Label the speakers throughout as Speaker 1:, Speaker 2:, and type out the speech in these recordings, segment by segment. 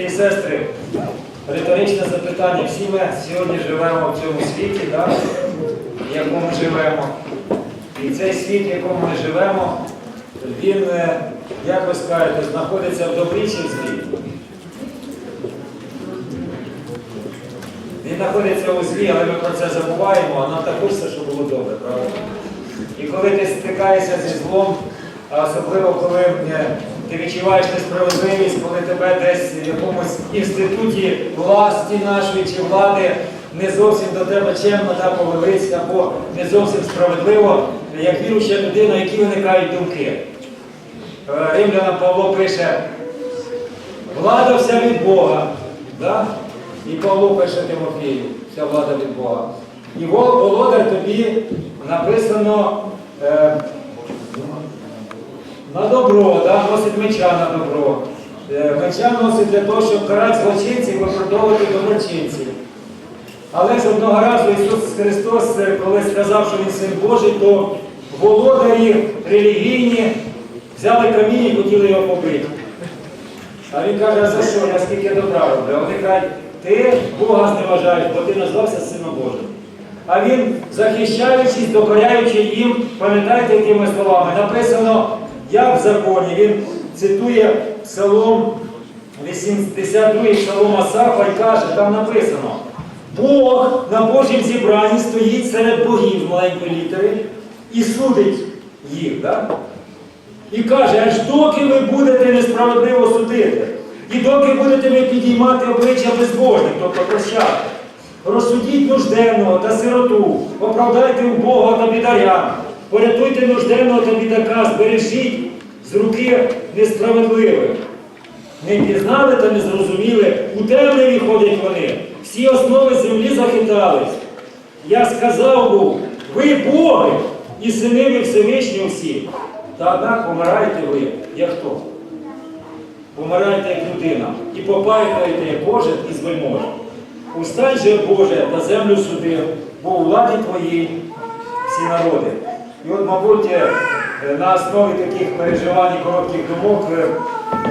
Speaker 1: І сестри, риторичне запитання. Всі ми сьогодні живемо в цьому світі, так, в якому живемо. І цей світ, в якому ми живемо, він, е, як ви скажете, знаходиться в добрі злі. Він знаходиться у злі, але ми про це забуваємо, а нам також все, що було добре, правда? І коли ти стикаєшся зі злом, а особливо коли е, ти відчуваєш несправедливість, коли тебе десь в якомусь інституті власті нашої чи влади не зовсім до тебе чемно та повелись, або не зовсім справедливо, як віруюча людина, які виникають думки. Е, Римлянам Павло пише, влада вся від Бога. Да? І Павло пише Тимофію, вся влада від Бога. І володар тобі написано е, на добро, да? носить меча на добро. Е, меча носить для того, щоб карати злочинців і виправдовувати доброчинців. Але ж одного разу Ісус Христос, е, коли сказав, що Він син Божий, то володарі релігійні взяли камінь і хотіли його побити. А він каже, за що? Я скільки добра роблю? Вони кажуть, ти Бога зневажаєш, бо ти назвався Сином Божим. А він, захищаючись, докоряючи їм, пам'ятаєте, якими словами, написано, як в законі, він цитує Псалом 82 Псалом Асафа і каже, там написано, Бог на Божім зібранні стоїть серед богів маленької літери і судить їх. Да? І каже, аж доки ви будете несправедливо судити, і доки будете ви підіймати обличчя безбожних, тобто прощати, розсудіть нужденного та сироту, оправдайте убогого та бідаря, порятуйте нужденного та бідака, збережіть з руки несправедливих. Не пізнали та не зрозуміли, у темряві ходять вони, всі основи землі захитались. Я сказав був, ви Боги і сини ви Всевишнього всі. Та однак помираєте ви, як хто? Помираєте як людина і попаєте як Боже і з вельмож. Устань же, Боже, на землю суди, бо у владі твоїй всі народи. І от, мабуть, е, на основі таких переживань і коротких думок е,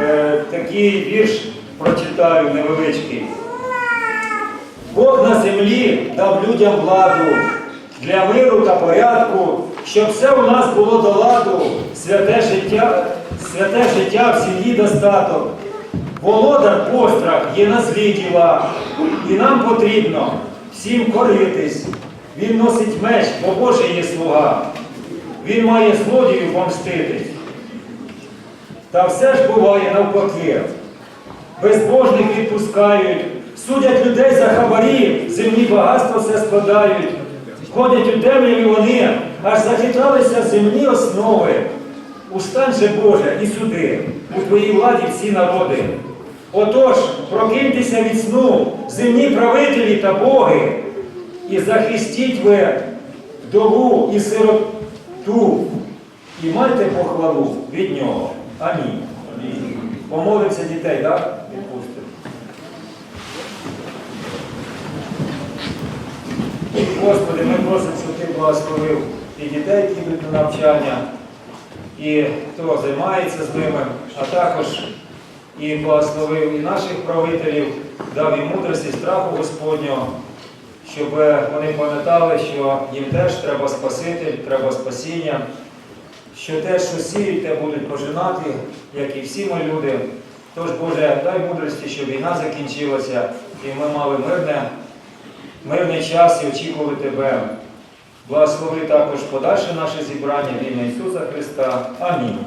Speaker 1: е, такий вірш прочитаю невеличкий. Бог на землі дав людям владу для миру та порядку, щоб все у нас було до ладу, святе життя, святе життя в сім'ї достаток. Володар пострах є на злі діла, і нам потрібно всім коритись. Він носить меч, бо Божий є слуга. Він має злодію помститись. Та все ж буває навпаки. Безбожних відпускають, судять людей за хабарі, земні багатства все складають. Ходять у темряві вони, аж захитралися земні основи. Устань же, Боже, і суди, у твоїй владі всі народи. Отож, прокиньтеся від сну, земні правителі та боги, і захистіть ви вдову і сироту, і майте похвалу від нього. Амінь. Помолимося дітей, так? Відпустимо. Господи, ми просимо, щоб Ти благословив і дітей, які йдуть на навчання, і хто займається з ними, а також і благословив і наших правителів, дав їм мудрості, страху Господнього, щоб вони пам'ятали, що їм теж треба Спаситель, треба спасіння, що те, що сіють, те будуть пожинати, як і всі ми люди. Тож, Боже, дай мудрості, щоб війна закінчилася, і ми мали мирне, мирний час і очікували Тебе. Благослови також подальше наше зібрання в ім'я Ісуса Христа. Амінь.